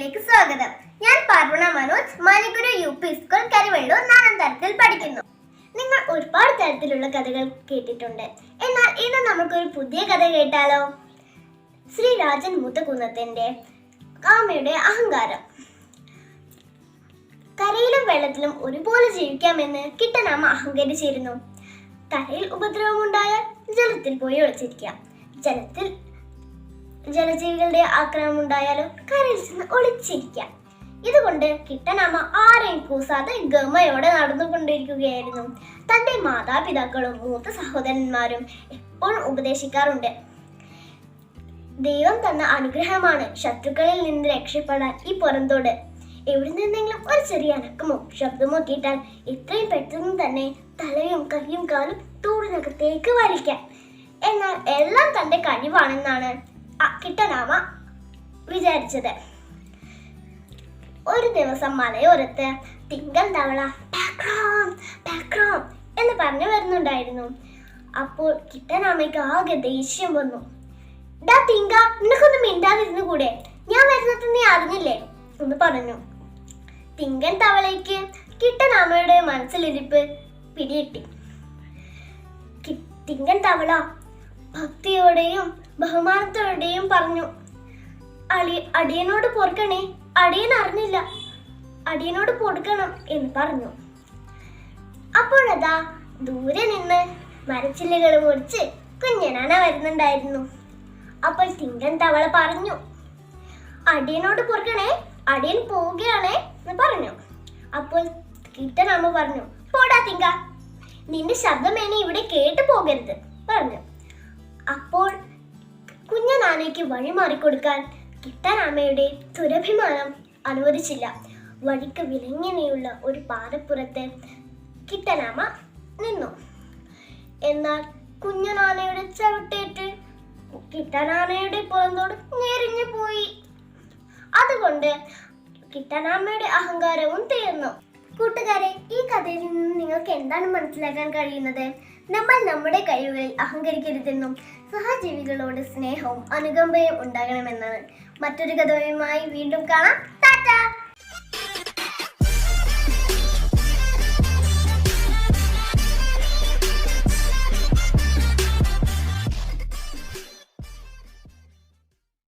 സ്റ്റോറിയിലേക്ക് സ്വാഗതം. ഞാൻ പാർവണ മനോജ് മാനിക്കുരു യു പി സ്കൂൾ കരിവെള്ളൂർ നാലാം തരത്തിൽ പഠിക്കുന്നു. നിങ്ങൾ ഒരുപാട് തരത്തിലുള്ള കഥകൾ കേട്ടിട്ടുണ്ട്. എന്നാൽ ഇന്ന് നമുക്കൊരു പുതിയ കഥ കേട്ടാലോ? ശ്രീ രാജൻ മൂത്തകുന്നത്തിന്റെ കാമയുടെ അഹങ്കാരം. കരയിലും വെള്ളത്തിലും ഒരുപോലെ ജീവിക്കാമെന്ന് കിട്ടനാമ അഹങ്കരിച്ചിരുന്നു. കരയിൽ ഉപദ്രവമുണ്ടായാൽ ജലത്തിൽ പോയി ഒളിച്ചിരിക്കാം. ജലത്തിൽ ജലജീവികളുടെ ആക്രമണം ഉണ്ടായാലും കരയിൽ ചെന്ന് ഒളിച്ചിരിക്കാം. ഇതുകൊണ്ട് കിട്ടനാമ ആരെയും കൂസാതെ ഗമയോടെ നടന്നുകൊണ്ടിരിക്കുകയായിരുന്നു. തന്റെ മാതാപിതാക്കളും മൂത്ത സഹോദരന്മാരും എപ്പോഴും ഉപദേശിക്കാറുണ്ട്? ദൈവം തന്ന അനുഗ്രഹമാണ് ശത്രുക്കളിൽ നിന്ന് രക്ഷപ്പെടാൻ ഈ പുറന്തോട്. എവിടെ നിന്നെങ്കിലും ഒരു ചെറിയ അനക്കമോ ശബ്ദമോ കേട്ടാൽ എത്രയും പെട്ടെന്ന് തന്നെ തലയും കൈയും കാലും തൂടിനകത്തേക്ക് വലിക്കാം. എന്നാൽ എല്ലാം തന്റെ കഴിവാണെന്നാണ് കിട്ടനാമ വിചാരിച്ചത്. ഒരു ദിവസം മലയോരത്ത് തിങ്കൾ തവള എന്ന് പറഞ്ഞു വരുന്നുണ്ടായിരുന്നു. അപ്പോൾ കിട്ടനാമയ്ക്ക് ആകെ ദേഷ്യം വന്നു. ഡാ തിങ്ക നിനക്കൊന്ന് മിണ്ടാതിരുന്നു കൂടെ. ഞാൻ വരുന്നത് നീ അറിഞ്ഞില്ലേ? എന്ന് പറഞ്ഞു. തിങ്കൻ തവളയ്ക്ക് കിട്ടനാമയുടെ മനസ്സിലിരിപ്പ് പിടികിട്ടി. കി- തിങ്കൻ തവള ഭക്തിയോടെയും ബഹുമാനത്തോടെയും പറഞ്ഞു അളി അടിയനോട് പൊറുക്കണേ. അടിയൻ അറിഞ്ഞില്ല. അടിയനോട് പൊറുക്കണം എന്ന് പറഞ്ഞു. അപ്പോഴതാ ദൂരെ നിന്ന് മരച്ചില്ലകൾ മുറിച്ച് കുഞ്ഞനാന വരുന്നുണ്ടായിരുന്നു. അപ്പോൾ തിങ്കൻ തവള പറഞ്ഞു അടിയനോട് പൊറുക്കണേ. അടിയൻ പോവുകയാണേ എന്ന് പറഞ്ഞു. അപ്പോൾ കിട്ടനമ്മ പറഞ്ഞു പോടാ തിങ്ക. നിന്റെ ശബ്ദമേനെ ഇവിടെ കേട്ടു പോകരുത് പറഞ്ഞു. അപ്പോൾ കുഞ്ഞനാനയ്ക്ക് വഴി മാറിക്കൊടുക്കാൻ കിട്ടാനാമയുടെ ദുരഭിമാനം അനുവദിച്ചില്ല. വഴിക്ക് വിലങ്ങനെയുള്ള ഒരു പാറപ്പുറത്ത് കിട്ടനാമ നിന്നു. എന്നാൽ കുഞ്ഞനാനയുടെ ചവിട്ടേറ്റ് കിട്ടനാനയുടെ പുറന്തോട് ഞെരിഞ്ഞു പോയി. അതുകൊണ്ട് കിട്ടനാമയുടെ അഹങ്കാരവും തീർന്നു. കൂട്ടുകാരെ ഈ കഥയിൽ നിന്ന് നിങ്ങൾക്ക് എന്താണ് മനസ്സിലാക്കാൻ കഴിയുന്നത്? നമ്മൾ നമ്മുടെ കഴിവുകളിൽ അഹങ്കരിക്കരുതെന്നും സഹജീവികളോട് സ്നേഹവും അനുകമ്പയും ഉണ്ടാകണമെന്നാണ് മറ്റൊരു കഥയുമായി വീണ്ടും കാണാം.